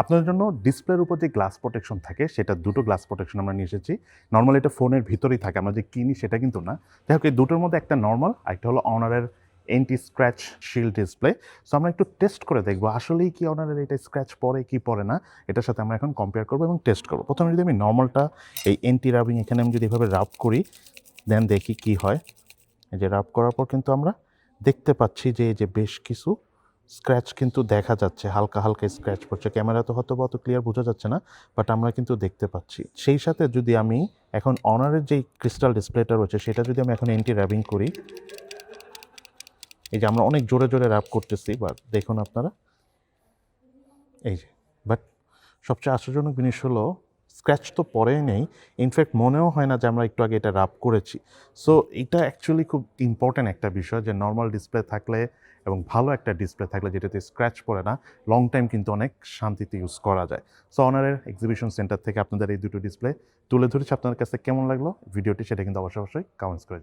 আপনাদের জন্য ডিসপ্লের উপর যে গ্লাস প্রোটেকশন থাকে, সেটা দুটো গ্লাস প্রোটেকশন আমরা নিয়ে এসেছি। নর্মালি এটা ফোনের ভিতরেই থাকে, আমরা যে কিনি সেটা কিন্তু না। যাই হোক, এই দুটোর মধ্যে একটা নর্মাল একটা হলো অনারের anti scratch shield display so আমরা একটু টেস্ট করে দেখব, আসলেই কি অনারের এটা স্ক্র্যাচ পড়ে কি পড়ে না? এটার সাথে আমরা এখন কম্পেয়ার করব এবং টেস্ট করব। প্রথমে যদি আমি নর্মালটা এই এন্টি রাবিং এখানে আমি যদি এভাবে রাব করি দেন দেখি কি হয়। এই যে রাব করার পর কিন্তু আমরা দেখতে পাচ্ছি যে, এই যে বেশ কিছু স্ক্র্যাচ কিন্তু দেখা যাচ্ছে, হালকা হালকা স্ক্র্যাচ পড়ছে। ক্যামেরা তো হয়তো অত ক্লিয়ার বোঝা যাচ্ছে না বাট আমরা কিন্তু দেখতে পাচ্ছি। সেই সাথে যদি আমি এখন অনারের যেই ক্রিস্টাল ডিসপ্লেটা রয়েছে, সেটা যদি আমি এখন এন্টি র্যাবিং করি, এই যে আমরা অনেক জোরে জোরে র্যাপ করতেছি বাট দেখুন আপনারা, এই যে বাট সবচেয়ে আশ্চর্যজনক জিনিস হলো স্ক্র্যাচ তো পরে নেই। ইনফ্যাক্ট মনেও হয় না যে আমরা একটু আগে এটা রাপ করেছি। সো এটা অ্যাকচুয়ালি খুব ইম্পর্ট্যান্ট একটা বিষয় যে নর্মাল ডিসপ্লে থাকলে এবং ভালো একটা ডিসপ্লে থাকলে যেটাতে স্ক্র্যাচ পড়ে না লং টাইম কিন্তু অনেক শান্তিতে ইউজ করা যায়। সো অনারের এক্সিবিশন সেন্টার থেকে আপনাদের এই দুটো ডিসপ্লে তুলে ধরেছি। আপনাদের কাছে কেমন লাগল? ভিডিওটি সেটা কিন্তু অবশ্যই অবশ্যই কমেন্টস করে।